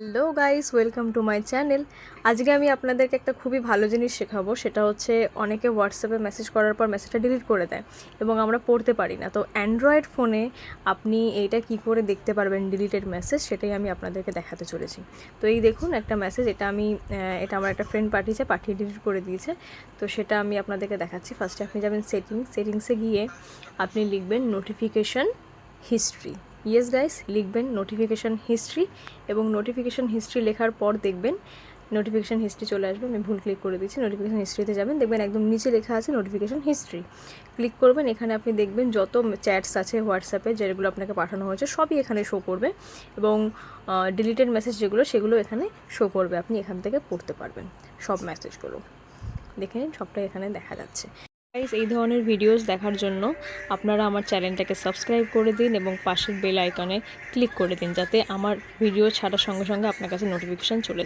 Hello guys, welcome to my channel. আজকে আমি আপনাদেরকে একটা খুবই ভালো জিনিস শেখাবো, সেটা হচ্ছে অনেকে হোয়াটসঅ্যাপে মেসেজ করার পর মেসেজটা ডিলিট করে দেয় এবং আমরা পড়তে পারি না। তো অ্যান্ড্রয়েড ফোনে আপনি এইটা কি করে দেখতে পারবেন ডিলিটেড মেসেজ সেটাই আমি আপনাদেরকে দেখাতে চলেছি। তো এই দেখুন একটা মেসেজ এটা আমি এটা আমার একটা ফ্রেন্ড পাঠিয়েছে, পাঠিয়ে ডিলিট করে দিয়েছে। তো সেটা আমি আপনাদেরকে দেখাচ্ছি। ফার্স্টে আপনি যাবেন সেটিং সেটিংসে গিয়ে আপনি লিখবেন নোটিফিকেশন হিস্ট্রি ইয়েস গাইস লিখবেন নোটিফিকেশান হিস্ট্রি এবং নোটিফিকেশান হিস্ট্রি লেখার পর দেখবেন নোটিফিকেশান হিস্ট্রি চলে আসবে। আমি ভুল ক্লিক করে দিচ্ছি নোটিফিকেশান হিস্ট্রিতে যাবেন, দেখবেন একদম নিচে লেখা আছে নোটিফিকেশান হিস্ট্রি ক্লিক করবেন, এখানে আপনি দেখবেন যত চ্যাটস আছে হোয়াটসঅ্যাপে যেগুলো আপনাকে পাঠানো হয়েছে, সবই এখানে শো করবে এবং ডিলিটেড মেসেজ যেগুলো, সেগুলো এখানে শো করবে। আপনি এখান থেকে পড়তে পারবেন। সব মেসেজগুলো দেখে নিন, সবটাই এখানে দেখা যাচ্ছে। গাইস এই ধরনের ভিডিওস দেখার জন্য আপনারা আমার চ্যানেলটাকে সাবস্ক্রাইব করে দিন এবং পাশের বেল আইকনে ক্লিক করে দিন, যাতে আমার ভিডিও ছাড়ার সঙ্গে সঙ্গে আপনার কাছে নোটিফিকেশান চলে